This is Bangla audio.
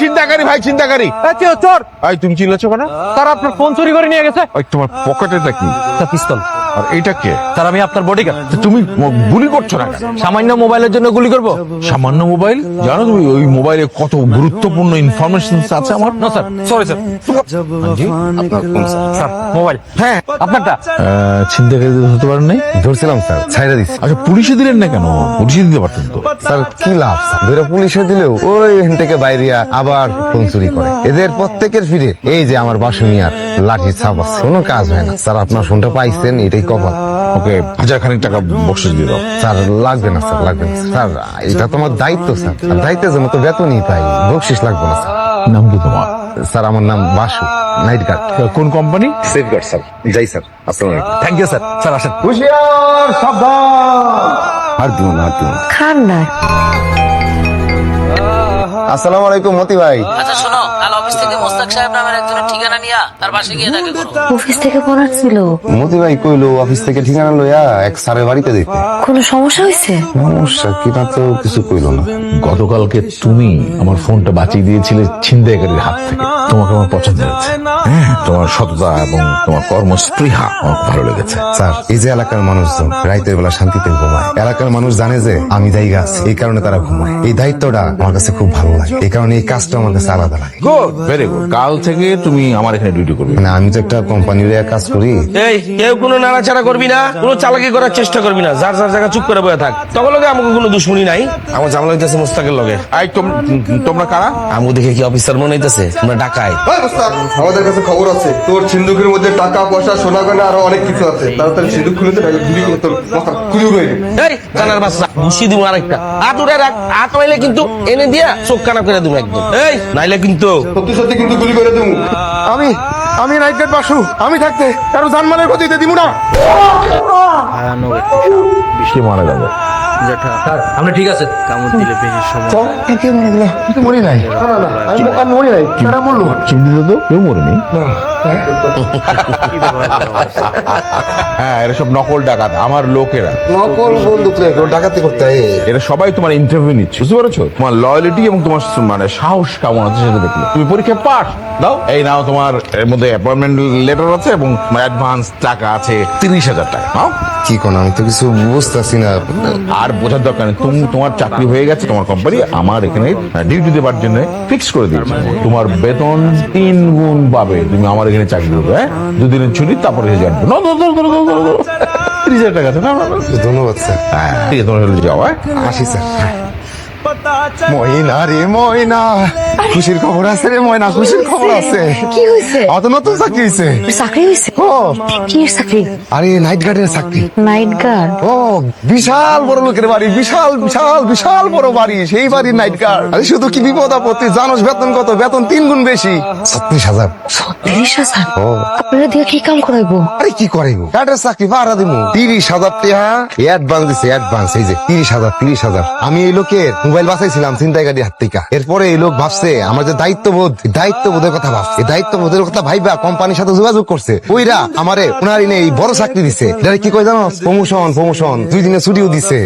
চিন্তাকারী ভাই চিন্তাকারী চোর তুমি চিল্লাচ্ছ কেন? স্যার আপনার ফোন চুরি করে নিয়ে গেছে। ওই তোমার পকেটে কি? পিস্তল। আর এইটা কে? স্যার আমি আপনার বডিগার্ড তুমি গুলি করছ না সামান্য মোবাইলের জন্য গুলি করব? সামান্য মোবাইল? জানো তুমি ওই মোবাইলে কত গুরুত্বপূর্ণ ইনফরমেশন আছে আমার? না স্যার সরি স্যার জি, আপনার কোন স্যার? মোবাইল হ্যাঁ। আপনারটা? পারেন নাই? ধরছিলাম স্যার ছাইরা দিচ্ছি আচ্ছা পুলিশে দিলেন না কেন? পুলিশে দিতে পারতেন তো। স্যার কি লাভ স্যার ধরে পুলিশে দিলেও ওই এখান থেকে বাইরিয়া আবার ফোন চুরি করে। এদের প্রত্যেকের ফিরে এই যে আমার বাসুনিয়ার। লাঠি ছাপ আছে কোনো কাজ হয় না। স্যার আপনার ফোনটা পাইছেন এটাই কপাল ওকে হাজার খানিক টাকা বকশিস দিয়ে দাও। স্যার লাগবে না স্যার লাগবে না। স্যার এটা তোমার দায়িত্ব স্যার। দায়িত্বের জন্য তো বেতনই পাই। বকশিস লাগবে না স্যার। নাম কি তোমার? স্যার আমার নাম বাসু নাইট গার্ড। কোন কোম্পানি? Safe guard sir. যাই স্যার। আসসালামু আলাইকুম। থ্যাংক ইউ স্যার স্যার আসেন। হুশিয়ার সাবধান। আর দিও না আর দিও না। খান না। আসসালামু আলাইকুম মতি ভাই। আচ্ছা শোনো কাল অফিস থেকে মোস্তাক সাহেব নামের একজনের ঠিকানা নিয়া তার বাসে গিয়ে দেখা করো। অফিস থেকে ফোন আসছিল। মতি ভাই কইলো অফিস থেকে ঠিকানা লইয়া এক স্যারের বাড়িতে দিতে কোনো সমস্যা হয়েছে? সমস্যা কিনা তো কিছু কইলো না। গতকালকে তুমি আমার ফোনটা বাঁচিয়ে দিয়েছিলে ছিনতাইকারীর হাত থেকে। তোমাকে আমার পছন্দ হয়েছে। হ্যাঁ তোমার সততা এবং তোমার কর্মস্পৃহা আমার খুব ভালো লেগেছে। স্যার এই যে এলাকার মানুষজন রাইতের বেলা শান্তিতে ঘুমায়। এলাকার মানুষ জানে যে আমি জায়গা আছি এই কারণে তারা ঘুমায়। এই দায়িত্বটা আমার কাছে খুব ভালো লাগে। এই কারণে এই কাজটা আমার কাছে আলাদা লাগে। গুড ভেরি গুড কাল থেকে তুমি আমার এখানে ডিউটি করবে। মানে আমি তো একটা কোম্পানির কাজ করি। এই কেউ কোনো নাড়াচাড়া করবি না কোনো চালাকি করার চেষ্টা করবি না। যার যার জায়গা চুপ করে বয়ে থাক। তখন লগে আমাকে কোনো দুশ্মনী নাই। আমার জামলা হইতেছে মোস্তাকের লগে। তোম- তোমরা কারা? আমু দেখে কি অফিসার মনে হইতেছে? আমরা ডাকাই। মোস্তাক, আমাদের কাছে খবর আছে। তোর সিন্ধুকের মধ্যে টাকা পয়সা সোনা গয়না আরও অনেক কিছু আছে। তাড়াতাড়ি সিন্ধুক খুলে দে, গুলি করে তোর মাথা খুলে উড়ে এই জানার বাচ্চা ঘুষি দিব আরেকটা। হাত রাখ। হাত পাইলে কিন্তু এনে দিয়া চোখ কানা করে দেবো একদম। এই নাইলে কিন্তু সত্যি সত্যি কিন্তু গুলি করে দেবো। আমি আমি নাইট পাশু বাসু আমি থাকতে কারও জানমালের ক্ষতি দিতে দিব না মারা যাবে আপনি ঠিক আছে। মরি নাই। আমি আমি মরি নাই। তারা বলল চিন্তিত তো কেউ মরেনি? হ্যাঁ? এরা সব নকল ডাকাত আমার লোকেরা। নকল বন্দুক ডাকাতি করতে হয় এরা সবাই তোমার ইন্টারভিউ নিচ্ছে বুঝতে পেরেছ? তোমার লয়ালিটি এবং তোমার মানে সাহস কেমন আছে সেটা দেখলে। তুমি পরীক্ষা পাস দাও। এই নাও তোমার এর মধ্যে অ্যাপয়েন্টমেন্ট লেটার আছে এবং অ্যাডভান্স টাকা আছে তিরিশ হাজার টাকা নাও। কি কোন আমি তো কিছু বুঝতেছি না। আর বোঝার দরকার নেই। তুমি তোমার চাকরি হয়ে গেছে তোমার কোম্পানি আমার এখানে ডিউটি দেবার জন্য ফিক্স করে দিয়েছে। তোমার বেতন তিন গুণ পাবে তুমি আমার এখানে চাকরি করবে হ্যাঁ? দুদিনের ছুটি তারপরে জানবে না টাকা আছে না? না, না। ধন্যবাদ স্যার। হ্যাঁ ঠিক আছে তোমার যাও হ্যাঁ। আসি স্যার। ময়না রে ময়না। খুশির খবর আছে রে ময়না খুশির খবর আছে। কি আমার তো নতুন চাকরি হয়েছে চাকরি হয়েছে ও। কি চাকরি? আরে নাইট গার্ডের চাকরি। নাইট গার্ড ও বিশাল বড় লোকের বাড়ি বিশাল বিশাল বিশাল বড় বাড়ি সেই বাড়ির নাইট গার্ড আরে শুধু কি বিপদ আপত্তি? জানোস বেতন কত? বেতন তিন গুণ বেশি। ছত্রিশ হাজার। ছত্রিশ হাজার? ও। আপনারা দিয়ে কি কাম করাইবো? আরে কি করে গার্ডের চাকরি ভাড়া দিব তিরিশ হাজার টাকা। অ্যাডভান্স দিছে অ্যাডভান্স এই যে তিরিশ হাজার তিরিশ হাজার। আমি এই লোকের মোবাইল বাঁচাইছিলাম গাড়ি হাত থেকে এরপরে এই লোক ভাবছে, আমার যে দায়িত্ববোধ দায়িত্ব দায়িত্ববোধের কথা ভাবছে। দায়িত্ববোধের কথা ভাইবা কোম্পানির সাথে যোগাযোগ করছে। ওইরা আমারে ওনার এই বড় চাকরি দিছে। কি কয় জানো? Promotion promotion. দুই দিনে ছুটিও দিছে।